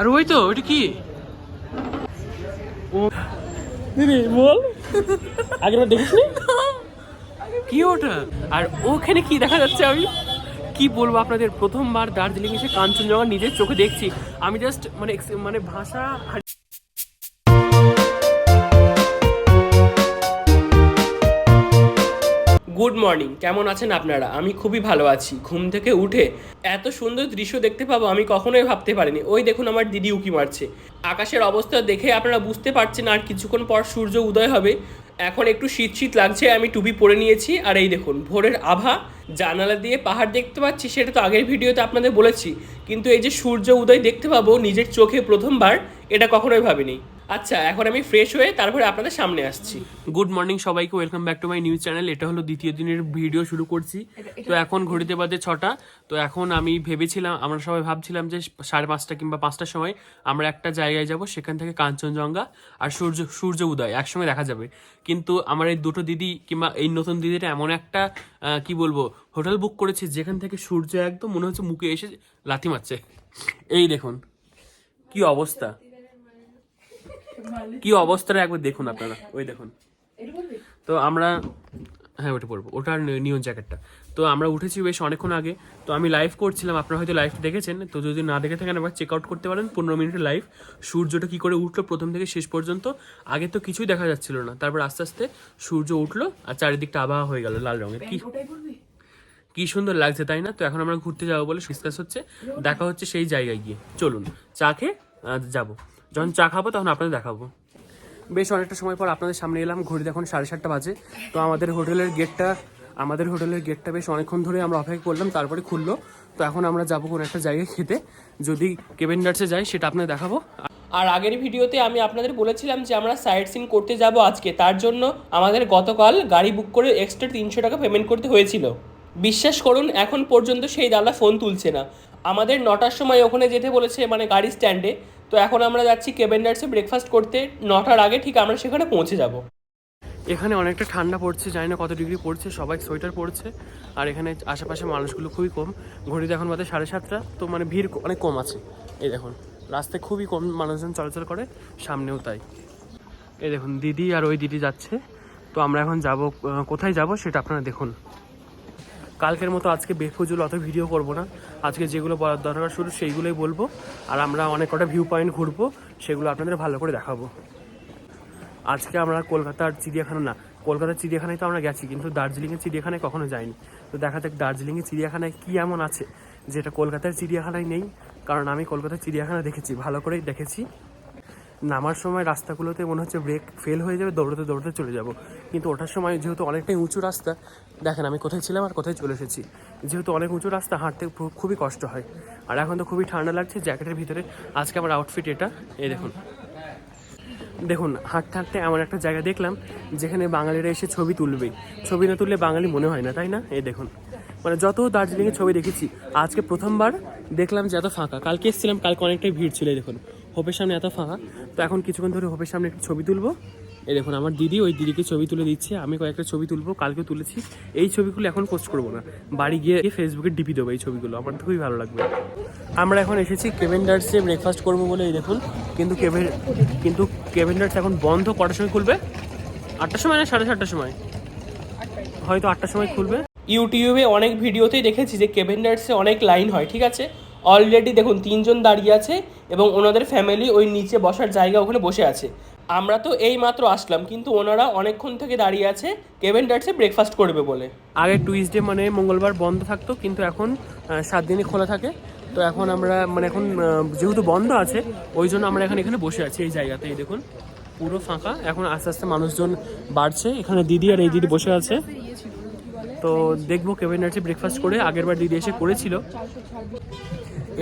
আর ওই তো ওইটা কি? ও দিদি বল। আগেরবার দেখিস কি ওটা? আর ওখানে কি দেখা যাচ্ছে আমি? কি বলব আপনাদের? প্রথমবার দার্জিলিং এসে কাঞ্চনজঙ্ঘা নিজের চোখে দেখছি। আমি জাস্ট মানে মানে ভাষা গুড মর্নিং কেমন আছেন আপনারা? আমি খুবই ভালো আছি। ঘুম থেকে উঠে এত সুন্দর দৃশ্য দেখতে পাবো আমি কখনোই ভাবতে পারিনি। ওই দেখুন আমার দিদি উকি মারছে। আকাশের অবস্থা দেখে আপনারা বুঝতে পারছেন আর কিছুক্ষণ পর সূর্য উদয় হবে। এখন একটু শীত শীত লাগছে, আমি টুপি পরে নিয়েছি। আর এই দেখুন, ভোরের আভা, জানালা দিয়ে পাহাড় দেখতে পাচ্ছি, সেটা তো আগের ভিডিওতে আপনাদের বলেছি। কিন্তু এই যে সূর্য উদয় দেখতে পাবো নিজের চোখে প্রথমবার, এটা কখনোই ভাবিনি। আচ্ছা এখন আমি ফ্রেশ হয়ে তারপরে আপনাদের সামনে আসছি। গুড মর্নিং সবাইকে welcome back to my news channel এটা হলো দ্বিতীয় দিনের ভিডিও শুরু করছি। তো এখন ঘড়িতে বাজে ছটা। তো এখন আমি ভেবেছিলাম আমরা সবাই ভাবছিলাম যে সাড়ে পাঁচটা কিংবা পাঁচটার সময় আমরা একটা জায়গায় যাব সেখান থেকে কাঞ্চনজঙ্ঘা আর সূর্য সূর্য উদয় একসঙ্গে দেখা যাবে। কিন্তু আমার এই দুটো দিদি কিংবা এই নতুন দিদিটা এমন একটা কি বলব হোটেল বুক করেছে যেখান থেকে সূর্য একদম মনে হচ্ছে মুখে এসে লাথি মারছে। এই দেখুন কি অবস্থা। কি অবস্থাটা একবার দেখুন আপনারা। ওই দেখুন। তো আমরা হ্যাঁ ওটা পড়ব ওটার নিয়ন জ্যাকেটটা। তো আমরা উঠেছি বেশ অনেকক্ষণ আগে। তো আমি লাইভ করছিলাম। আপনারা হয়তো লাইভটা দেখেছেন। তো যদি না দেখে থাকেন আবার চেক আউট করতে পারেন। পনেরো মিনিটের লাইভ সূর্যটা কি করে উঠল প্রথম থেকে শেষ পর্যন্ত? আগে তো কিছুই দেখা যাচ্ছিল না। তারপর আস্তে আস্তে সূর্য উঠল আর চারিদিকটা আবহাওয়া হয়ে গেল লাল রঙের। কি কি সুন্দর লাগছে তাই না? তো এখন আমরা ঘুরতে যাব বলে ডিসকাস হচ্ছে। দেখা হচ্ছে সেই জায়গায় গিয়ে। চলুন চা খেয়ে যাব। যখন চা খাব তখন আপনাদের দেখাবো। বেশ অনেকটা সময় পর আপনাদের সামনে এলাম। ঘড়িতে এখন সাড়ে সাতটা বাজে। তো আমাদের হোটেলের গেটটা আমাদের হোটেলের গেটটা বেশ অনেকক্ষণ ধরে আমরা অপেক্ষা করলাম তারপরে খুললো। তো এখন আমরা যাব কোনো একটা জায়গায় খেতে। যদি কেভেন্ডার্সে যাই সেটা আপনাদের দেখাবো। আর আগের ভিডিওতে আমি আপনাদের বলেছিলাম যে আমরা সাইট সিন করতে যাব আজকে। তার জন্য আমাদের গতকাল গাড়ি বুক করে এক্সট্রা তিনশো টাকা পেমেন্ট করতে হয়েছিল। বিশ্বাস করুন এখন পর্যন্ত সেই দাদা ফোন তুলছে না। আমাদের নটার সময় ওখানে যেতে বলেছে মানে গাড়ি স্ট্যান্ডে তো এখন আমরা যাচ্ছি কেবেন্ডার্সে ব্রেকফাস্ট করতে। নটার আগে ঠিক আমরা সেখানে পৌঁছে যাব। এখানে অনেকটা ঠান্ডা পড়ছে, জানি না কত ডিগ্রি পড়ছে, সবাই সোয়েটার পরছে। আর এখানে আশেপাশে মানুষগুলো খুবই কম। ঘড়িতে এখন বাদে সাড়ে সাতটা, তো মানে ভিড় অনেক কম আছে। এই দেখুন, রাস্তায় খুবই কম মানুষজন চলাচল করে, সামনেও তাই। এই দেখুন, দিদি আর ওই দিদি যাচ্ছে। তো আমরা এখন যাব কোথায় যাব সেটা আপনারা দেখুন। কালকের মতো আজকে বেফুজুল অত ভিডিও করব না। আজকে যেগুলো বলার দরকার শুরু সেইগুলোই বলব। আর আমরা অনেক কটা ভিউ পয়েন্ট ঘুরবো, সেগুলো আপনাদের ভালো করে দেখাবো। আজকে আমরা কলকাতার চিড়িয়াখানা না, কলকাতার চিড়িয়াখানায় তো আমরা গেছি, কিন্তু দার্জিলিংয়ের চিড়িয়াখানায় কখনো যাইনি। তো দেখা যাক দার্জিলিংয়ের চিড়িয়াখানায় কী এমন আছে, যেটা কলকাতার চিড়িয়াখানায় নেই। কারণ আমি কলকাতার চিড়িয়াখানা দেখেছি, ভালো করেই দেখেছি। নামার সময় রাস্তাগুলোতে মনে হচ্ছে ব্রেক ফেল হয়ে যাবে, দৌড়তে দৌড়তে চলে যাব। কিন্তু ওঠার সময় যেহেতু অনেকটাই উঁচু রাস্তা, দেখেন আমি কোথায় ছিলাম আর কোথায় চলে এসেছি। যেহেতু অনেক উঁচু রাস্তা, হাঁটতে খুবই কষ্ট হয়। আর এখন তো খুবই ঠান্ডা লাগছে, জ্যাকেটের ভিতরে। আজকে আমার আউটফিট এটা, এই দেখুন। দেখুন, হাঁটতে হাঁটতে এমন একটা জায়গা দেখলাম, যেখানে বাঙালিরা এসে ছবি তুলবে। ছবি না তুললে বাঙালি মনে হয় না, তাই না? এই দেখুন। মানে যত দার্জিলিংয়ের ছবি দেখেছি, আজকে প্রথমবার দেখলাম যে এত ফাঁকা। কালকে এসেছিলাম, কালকে অনেকটাই ভিড় ছিল দেখুন। হোপের সামনে এত ফাঁকা, তো এখন কিছুক্ষণ ধরে হোপের সামনে একটু ছবি তুলবো। এই দেখুন, আমার দিদি ওই দিদিকে ছবি তুলে দিচ্ছে, আমি কয়েকটা ছবি তুলবো, কালকে তুলেছি। এই ছবিগুলো এখন পোস্ট করব না, বাড়ি গিয়ে ফেসবুকে ডিপি দেবো এই ছবিগুলো, আমার তো খুবই ভালো লাগবে। আমরা এখন এসেছি কেভেন্ডার্সে ব্রেকফাস্ট করব বলে, এই দেখুন, কিন্তু কেভেন কিন্তু কেভেন্ডার্স এখন বন্ধ কটার সময় খুলবে? আটটার সময় না, সাড়ে সাতটার সময়? হয়তো আটটার সময় খুলবে। ইউটিউবে অনেক ভিডিওতেই দেখেছি যে কেভেন্ডার্সে অনেক লাইন হয়, ঠিক আছে? অলরেডি দেখুন, তিনজন দাঁড়িয়ে আছে এবং ওনাদের ফ্যামিলি ওই নিচে বসার জায়গা ওখানে বসে আছে। আমরা তো এই মাত্র আসলাম, কিন্তু ওনারা অনেকক্ষণ থেকে দাঁড়িয়ে আছে কেভেন্ডার্সে ব্রেকফাস্ট করবে বলে। আগে টুইসডে মানে মঙ্গলবার বন্ধ থাকতো, কিন্তু এখন সাত দিনই খোলা থাকে। তো এখন আমরা মানে এখন যেহেতু বন্ধ আছে, ওই জন্য আমরা এখন এখানে বসে আছি এই জায়গাতে এই দেখুন। পুরো ফাঁকা, এখন আস্তে আস্তে মানুষজন বাড়ছে। এখানে দিদি আর এই দিদি বসে আছে। তো দেখব কেভেন্ডার্সে ব্রেকফাস্ট করে, আগেরবার দিদি এসে করেছিল।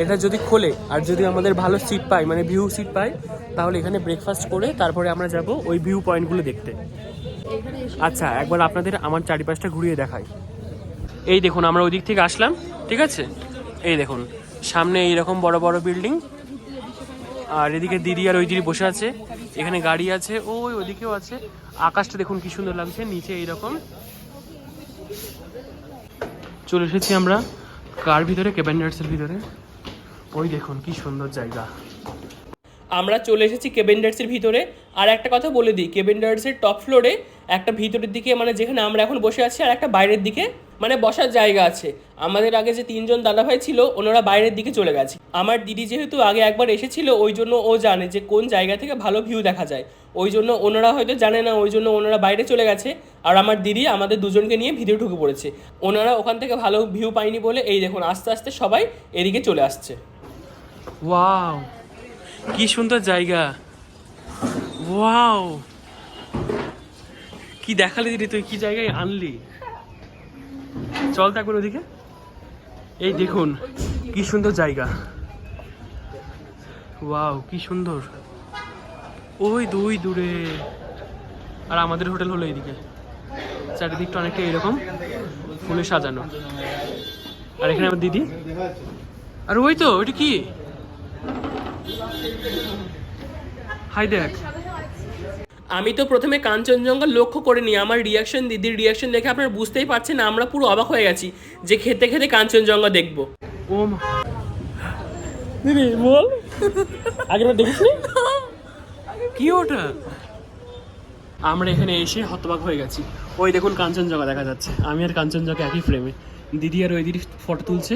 এটা যদি খোলে আর যদি আমাদের ভালো সিট পাই মানে ভিউ সিট পাই তাহলে এখানে ব্রেকফাস্ট করে তারপরে আমরা যাব ওই ভিউ পয়েন্টগুলো দেখতে। আচ্ছা একবার আপনাদের আমার চারিপাশটা ঘুরিয়ে দেখাই। এই দেখুন, আমরা ওই দিক থেকে আসলাম, ঠিক আছে? এই দেখুন, সামনে এইরকম বড় বড় বিল্ডিং আর এদিকে দিদি আর ওই দিদি বসে আছে, এখানে গাড়ি আছে ও ওই ওদিকেও আছে। আকাশটা দেখুন কি সুন্দর লাগছে, নিচে এইরকম। চলে এসেছি আমরা কার ভিতরে? কেবেন্ডার্সের ভিতরে। ওই দেখুন, কি সুন্দর জায়গা। আমরা চলে এসেছি কেবেন্ডার্সের ভিতরে। আর একটা কথা বলে দিই কেবেন্ডার্সের টপ ফ্লোরে একটা ভিতরের দিকে মানে যেখানে আমরা এখন বসে আছি, আর একটা বাইরের দিকে মানে বসার জায়গা আছে। আমাদের আগে যে তিনজন দাদাভাই ছিল, ওনারা বাইরের দিকে চলে গেছে। আমার দিদি যেহেতু আগে একবার এসেছিল, ওই জন্য ও জানে যে কোন জায়গা থেকে ভালো ভিউ দেখা যায়। ওই জন্য ওনারা হয়তো জানে না, ওই জন্য ওনারা বাইরে চলে গেছে। আর আমার দিদি আমাদের দুজনকে নিয়ে ভিতরে ঢুকে পড়েছে। ওনারা ওখান থেকে ভালো ভিউ পায়নি বলে, এই দেখুন, আস্তে আস্তে সবাই এদিকে চলে আসছে। ওয়াও, কি সুন্দর জায়গা। ওয়াও, কি দেখালি দিদি তুই, কি জায়গায় আনলি? চল থাকবেন ওদিকে। এই দেখুন, কি সুন্দর জায়গা। ওয়াও, কি সুন্দর। ওই দুই দূরে। আর আমাদের হোটেল হলো এইদিকে। চারিদিকটা অনেকটা এরকম, ফুলে সাজানো। আর এখানে আমার দিদি। আর ওই তো, ওইটা কি? হাই দেখ। আমি তো প্রথমে কাঞ্চনজঙ্ঘা লক্ষ্য করিনি আমার রিয়াকশন দিদির রিয়াকশন দেখে আপনারা বুঝতেই পারছেন আমরা পুরো অবাক হয়ে গেছি যে খেতে খেতে কাঞ্চনজঙ্ঘা দেখব। ও দিদি বল। আগেরবার দেখিসনি? কি ওটা আমরা এখানে এসে হতবাক হয়ে গেছি। ওই দেখুন কাঞ্চনজঙ্ঘা দেখা যাচ্ছে। আমি আর কাঞ্চনজঙ্ঘা একই ফ্রেমে দিদি আর ওই দিদি ফটো তুলছে।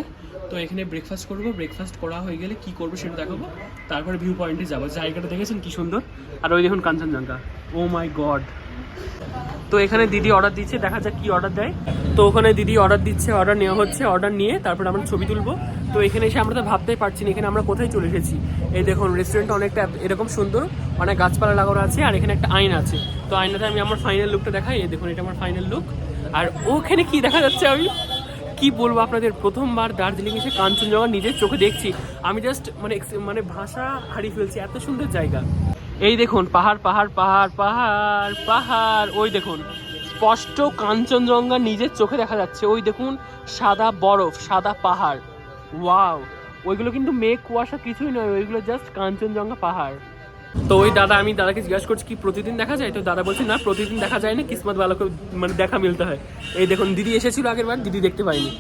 তো এখানে ব্রেকফাস্ট করব। ব্রেকফাস্ট করা হয়ে গেলে কি করব সেটা দেখাবো। তারপরে ভিউ পয়েন্টে যাব। জায়গাটা দেখেছেন কি সুন্দর? আর ওই দেখুন কাঞ্চনজঙ্ঘা। ও মাই গড তো এখানে দিদি অর্ডার দিচ্ছে, দেখা যাক কি অর্ডার দেয়। তো ওখানে দিদি অর্ডার দিচ্ছে অর্ডার নেওয়া হচ্ছে অর্ডার নিয়ে তারপরে আমরা ছবি তুলবো। তো এখানে এসে আমরা তো ভাবতেই পারছি না এখানে আমরা কোথায় চলে এসেছি। এই দেখুন রেস্টুরেন্টটা অনেকটা এরকম সুন্দর। অনেক গাছপালা লাগানো আছে আর এখানে একটা আয়না আছে। তো আয়নাতে আমি আমার ফাইনাল লুকটা দেখাই। এই দেখুন, এটা আমার ফাইনাল লুক আর ওখানে কি দেখা যাচ্ছে আমি? কি বলব আপনাদের? প্রথমবার দার্জিলিং এসে কাঞ্চনজঙ্ঘা নিজের চোখে দেখছি। আমি জাস্ট মানে মানে ভাষা হারিয়ে ফেলছি, এত সুন্দর জায়গা। এই দেখুন, পাহাড় পাহাড় পাহাড় পাহাড় পাহাড়। ওই দেখুন, স্পষ্ট কাঞ্চনজঙ্ঘা নিজের চোখে দেখা যাচ্ছে। ওই দেখুন, সাদা বরফ, সাদা পাহাড়। ওয়াও! ওইগুলো কিন্তু মেঘ, কুয়াশা কিছুই নয়, ওইগুলো জাস্ট কাঞ্চনজঙ্ঘা পাহাড়। তো ওই দাদা আমি দাদাকে জিজ্ঞাসা করছি কি প্রতিদিন দেখা যায়? তো দাদা বলছে না প্রতিদিন দেখা যায় না কিসমত ভালোকে মানে দেখা মিলতে হয়। এই দেখুন দিদি এসেছিল আগের বার দিদি দেখতে পাইনি।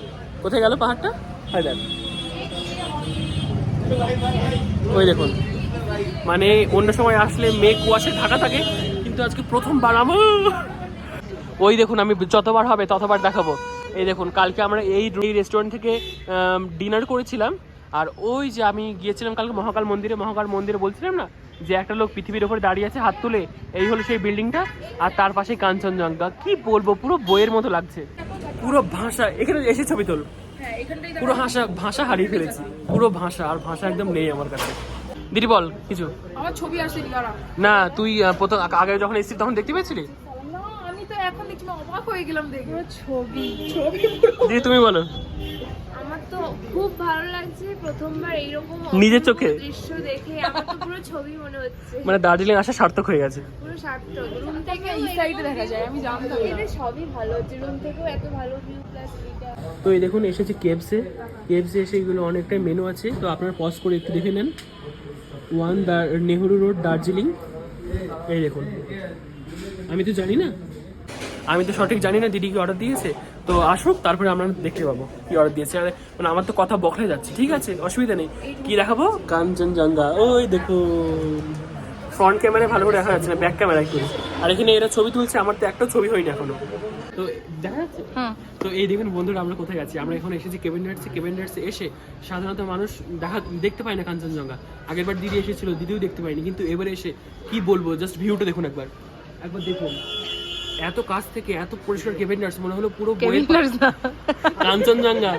কোথায় গেল পাহাড়টা? হয় দেখ। ওই দেখুন। মানে অন্য সময় আসলে মেঘ কুয়াশে ঢাকা থাকে কিন্তু আজকে প্রথমবার আমার ওই দেখুন আমি যতবার হবে ততবার দেখাবো। এই দেখুন কালকে আমরা এই এই রেস্টুরেন্ট থেকে ডিনার করেছিলাম আর ওই যে আমি গিয়েছিলাম কালকে মহাকাল মন্দিরে মহাকাল মন্দিরে বলছিলাম না যে একটা লোক পৃথিবীর ওপরে দাঁড়িয়ে আছে হাত তুলে এই হলো সেই বিল্ডিংটা আর তার পাশে কাঞ্চনজঙ্ঘা। কি বলব পুরো বইয়ের মতো লাগছে। পুরো ভাষা এখানে এসে ছবি তোল। পুরো ভাষা ভাষা হারিয়ে ফেলেছি। পুরো ভাষা আর ভাষা একদম নেই আমার কাছে। দিদি বল কিছু? আমার ছবি আসে না তুই প্রথম আগে যখন এসেছিস তখন দেখতে পেয়েছিলি? না এখন দেখছি অবাক হয়ে গেলাম দেখে। ছবি। ছবি দিদি তুমি বলো। তো খুব ভালো লাগছে প্রথমবার এইরকম নিজের চোখে? দৃশ্য দেখে। আমার তো পুরো ছবি মনে হচ্ছে। মানে দার্জিলিং আসা সার্থক হয়ে গেছে। পুরো সার্থক। রুম থেকে এই সাইডে দেখা যায় আমি জানতাম এটা সবই ভালো হচ্ছে। রুম থেকেও এত ভালো ভিউ প্লাস তো এই দেখুন এসেছে কেপসে কেপসে এসে এগুলো অনেকটাই মেনু আছে। তো আপনারা পজ করে একটু দেখে নেন। ওয়ান নেহরু রোড দার্জিলিং এই দেখুন। আমি তো জানি না। আমি তো সঠিক জানি না দিদি কি অর্ডার দিয়েছে। তো আসুক তারপরে আমরা দেখতে পাবো কি অর্ডার দিয়েছে। আর মানে আমার তো কথা বকলে যাচ্ছে ঠিক আছে? অসুবিধা নেই। কি দেখাবো? কাঞ্চনজঙ্ঘা। ওই দেখুন ফ্রন্ট ক্যামেরায় ভালো করে দেখা যাচ্ছে না ব্যাক ক্যামেরায় করি। আর এখানে এরা ছবি তুলছে আমার তো একটা ছবি হয়নি এখনও। তো দেখা যাচ্ছে? তো এই দেখুন বন্ধুরা আমরা কোথায় গেছি আমরা এখন এসেছি কেভেন ডার্টসে কেভেন ডার্টসে এসে সাধারণত মানুষ দেখা দেখতে পায় না কাঞ্চনজঙ্ঘা। আগেরবার দিদি এসেছিল দিদিও দেখতে পায়নি। কিন্তু এবারে এসে কি বলব? জাস্ট ভিউটা দেখুন একবার। একবার দেখুন। এত কাছ থেকে এত পরিষ্কার কেভেন মনে হলো পুরো বইয়ের কাঞ্চনজঙ্ঘা।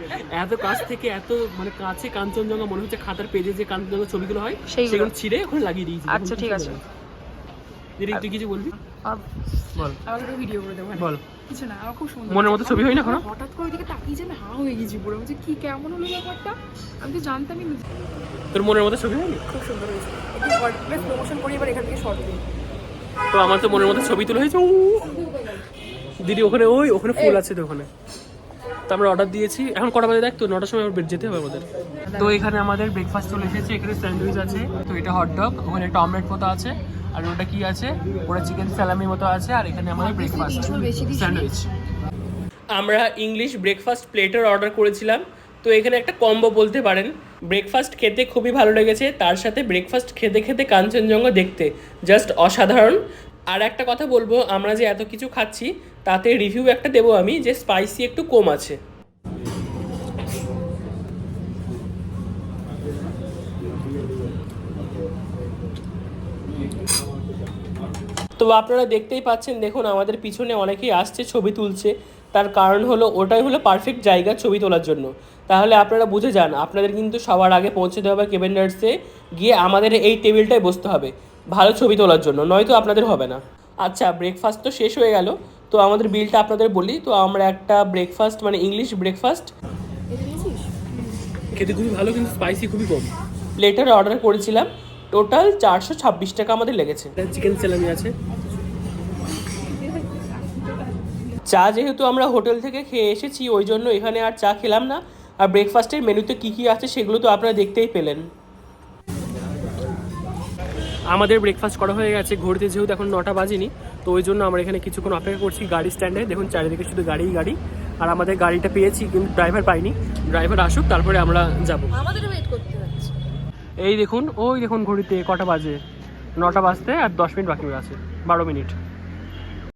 এত কাছ থেকে এত মানে কাছে কাঞ্চনজঙ্ঘা মনে হচ্ছে খাতার পেজে যে কাঞ্চনজঙ্ঘা ছবিগুলো হয়। সেগুলো ছিঁড়ে ওখানে লাগিয়ে দিয়েছি। আচ্ছা, ঠিক আছে। দিদি তুই কিছু বলবি? বল। আমাকে একটা ভিডিও করে দেবো বল। কিছু না আমার খুব সুন্দর মনের মতো ছবি হয় না এখনও? হঠাৎ করে ওইদিকে তাকিয়ে যেন হা হয়ে গেছি পুরো। বলছি কি কেমন হলো ব্যাপারটা? আমি তো জানতামই না। তোর মনের মতো ছবি হয়নি? খুব সুন্দর হয়েছে। একটু প্রমোশন করি এবার এখান থেকে শর্ট দিই তো আমার তো মনের মতো ছবি তুলে হয়েছে। দিদি ওখানে ওই ওখানে ফুল আছে তো ওখানে। তো আমরা অর্ডার দিয়েছি। এখন কটা বাজে দেখ তো? নটার সময় আবার বের যেতে হবে আমাদের। তো এখানে আমাদের ব্রেকফাস্ট চলে এসেছে এখানে স্যান্ডউইচ আছে তো এটা হটডগ ওখানে একটা অমলেট মতো আছে আর ওটা কি আছে? ওটা চিকেন স্যালামি মতো আছে আর এখানে আমাদের ব্রেকফাস্ট স্যান্ডউইচ আমরা ইংলিশ ব্রেকফাস্ট প্লেটার অর্ডার করেছিলাম। তো এখানে একটা কম্বো বলতে পারেন। ব্রেকফাস্ট খেতে খুবই ভালো লেগেছে, তার সাথে ব্রেকফাস্ট খেতে খেতে কাঞ্চনজঙ্ঘা দেখতে জাস্ট অসাধারণ। আর একটা কথা বলব, আমরা যে এত কিছু খাচ্ছি, তাতে রিভিউ একটা দেবো আমি যে স্পাইসি একটু কম আছে। তো আপনারা দেখতেই পাচ্ছেন, দেখুন আমাদের পিছনে অনেকেই আসছে ছবি তুলছে, তার কারণ হলো ওটাই হলো পারফেক্ট জায়গা ছবি তোলার জন্য। তাহলে আপনারা বুঝে যান আপনাদের কিন্তু সবার আগে পৌঁছতে হবে কেভেন্ডার্সে গিয়ে আমাদের এই টেবিলটায় বসতে হবে ভালো ছবি তোলার জন্য নয়তো আপনাদের হবে না। আচ্ছা ব্রেকফাস্ট তো শেষ হয়ে গেল তো আমাদের বিলটা আপনাদের বলি তো আমরা একটা ব্রেকফাস্ট মানে ইংলিশ ব্রেকফাস্ট খেতে খুবই ভালো কিন্তু স্পাইসি খুবই কম। প্লেটার অর্ডার করেছিলাম টোটাল চারশো ছাব্বিশ টাকা আমাদের লেগেছে। চিকেন স্যালামি আছে। চা যেহেতু আমরা হোটেল থেকে খেয়ে এসেছি ওই জন্য এখানে আর চা খেলাম না। আর ব্রেকফাস্টের মেনুতে কী কী আছে সেগুলো তো আপনারা দেখতেই পেলেন। আমাদের ব্রেকফাস্ট করা হয়ে গেছে ঘুরতে যেহেতু এখন নটা বাজেনি তো ওই জন্য আমরা এখানে কিছুক্ষণ অপেক্ষা করছি গাড়ি স্ট্যান্ডে দেখুন চারিদিকে শুধু গাড়িই গাড়ি। আর আমাদের গাড়িটা পেয়েছি কিন্তু ড্রাইভার পাইনি। ড্রাইভার আসুক তারপরে আমরা যাব। আমাদের ওয়েট করতে হচ্ছে। এই দেখুন ওই দেখুন ঘড়িতে কটা বাজে। নটা বাজতে আর দশ মিনিট বাকি আছে বারো মিনিট।